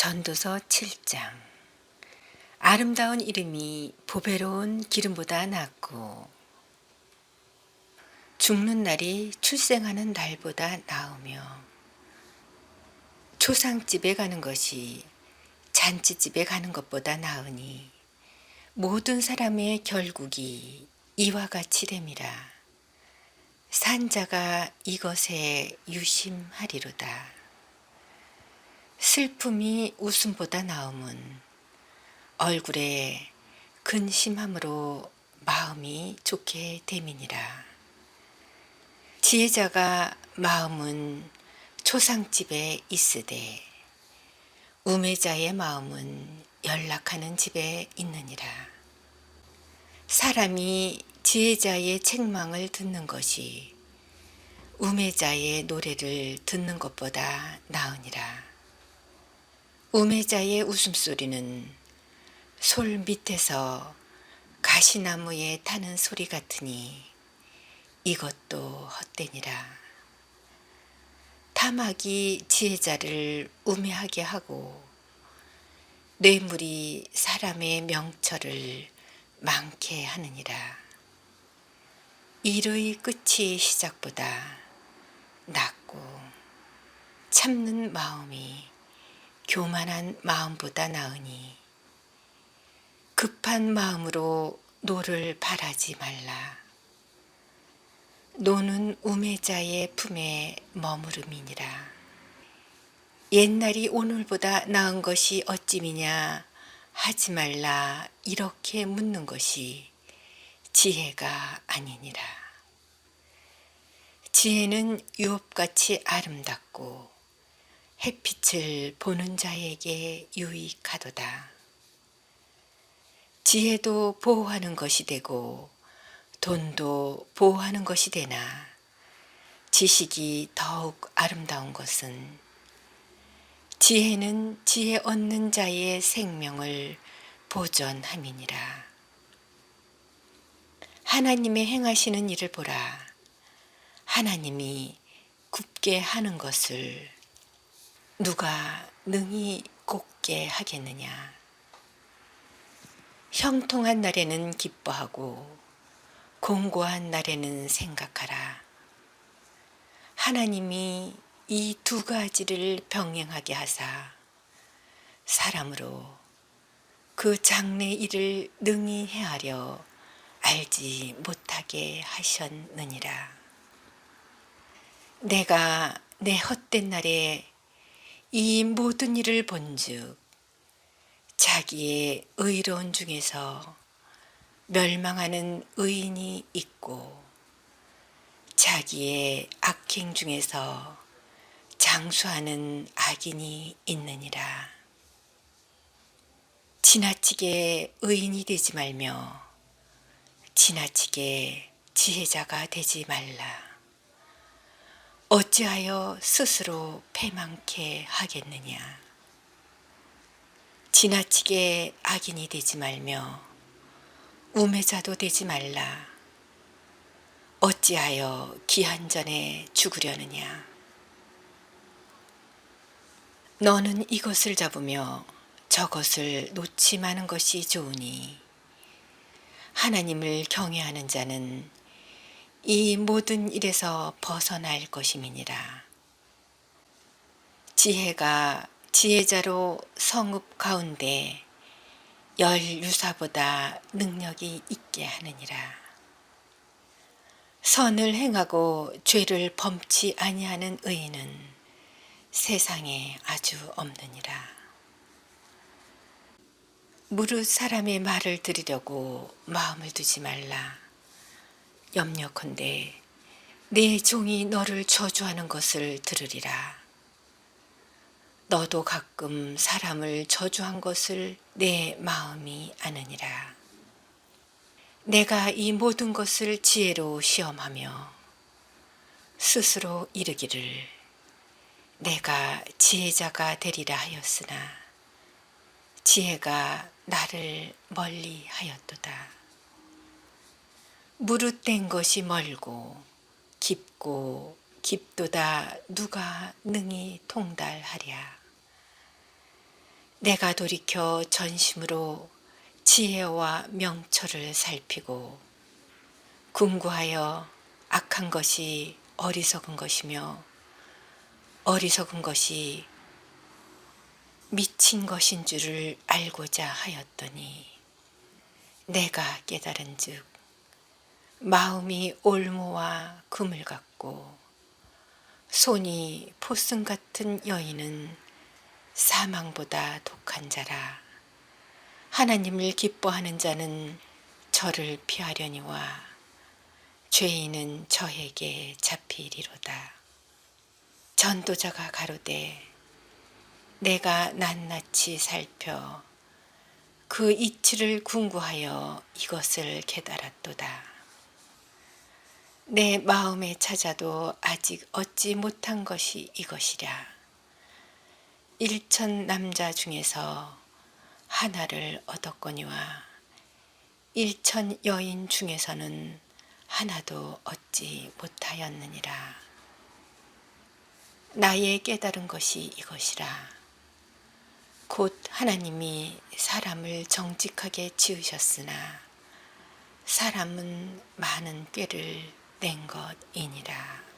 전도서 7장 아름다운 이름이 보배로운 기름보다 낫고 죽는 날이 출생하는 날보다 나으며 초상집에 가는 것이 잔치집에 가는 것보다 나으니 모든 사람의 결국이 이와 같이 됨이라 산자가 이것에 유심하리로다. 슬픔이 웃음보다 나음은 얼굴에 근심함으로 마음이 좋게 됨이니라. 지혜자가 마음은 초상집에 있으되 우매자의 마음은 연락하는 집에 있느니라. 사람이 지혜자의 책망을 듣는 것이 우매자의 노래를 듣는 것보다 나으니라. 우매자의 웃음소리는 솔 밑에서 가시나무에 타는 소리 같으니 이것도 헛되니라. 탐악이 지혜자를 우매하게 하고 뇌물이 사람의 명철을 많게 하느니라. 일의 끝이 시작보다 낫고 참는 마음이 교만한 마음보다 나으니 급한 마음으로 노를 바라지 말라. 노는 우매자의 품에 머무름이니라. 옛날이 오늘보다 나은 것이 어찌미냐 하지 말라 이렇게 묻는 것이 지혜가 아니니라. 지혜는 유업같이 아름답고 햇빛을 보는 자에게 유익하도다. 지혜도 보호하는 것이 되고 돈도 보호하는 것이 되나 지식이 더욱 아름다운 것은 지혜는 지혜 얻는 자의 생명을 보존함이니라. 하나님의 행하시는 일을 보라. 하나님이 굽게 하는 것을 누가 능히 곱게 하겠느냐. 형통한 날에는 기뻐하고 공고한 날에는 생각하라. 하나님이 이 두 가지를 병행하게 하사 사람으로 그 장래 일을 능히 헤아려 알지 못하게 하셨느니라. 내가 내 헛된 날에 이 모든 일을 본즉 자기의 의로운 중에서 멸망하는 의인이 있고 자기의 악행 중에서 장수하는 악인이 있느니라. 지나치게 의인이 되지 말며 지나치게 지혜자가 되지 말라. 어찌하여 스스로 패망케 하겠느냐. 지나치게 악인이 되지 말며 우매자도 되지 말라. 어찌하여 기한 전에 죽으려느냐. 너는 이것을 잡으며 저것을 놓지 마는 것이 좋으니 하나님을 경외하는 자는 이 모든 일에서 벗어날 것임이니라. 지혜가 지혜자로 성읍 가운데 열 유사보다 능력이 있게 하느니라. 선을 행하고 죄를 범치 아니하는 의인은 세상에 아주 없느니라. 무릇 사람의 말을 들으려고 마음을 두지 말라. 염려컨대 내 종이 너를 저주하는 것을 들으리라. 너도 가끔 사람을 저주한 것을 내 마음이 아느니라. 내가 이 모든 것을 지혜로 시험하며 스스로 이르기를 내가 지혜자가 되리라 하였으나 지혜가 나를 멀리 하였도다. 무릇된 것이 멀고 깊고 깊도다 누가 능히 통달하랴. 내가 돌이켜 전심으로 지혜와 명철을 살피고 궁구하여 악한 것이 어리석은 것이며 어리석은 것이 미친 것인 줄을 알고자 하였더니 내가 깨달은 즉 마음이 올무와 금을 같고 손이 포승 같은 여인은 사망보다 독한 자라 하나님을 기뻐하는 자는 저를 피하려니와 죄인은 저에게 잡히리로다 전도자가 가로되 내가 낱낱이 살펴 그 이치를 궁구하여 이것을 깨달았도다. 내 마음에 찾아도 아직 얻지 못한 것이 이것이랴. 일천 남자 중에서 하나를 얻었거니와 일천 여인 중에서는 하나도 얻지 못하였느니라. 나의 깨달은 것이 이것이라. 곧 하나님이 사람을 정직하게 지으셨으나 사람은 많은 꾀를 낸 것이니라.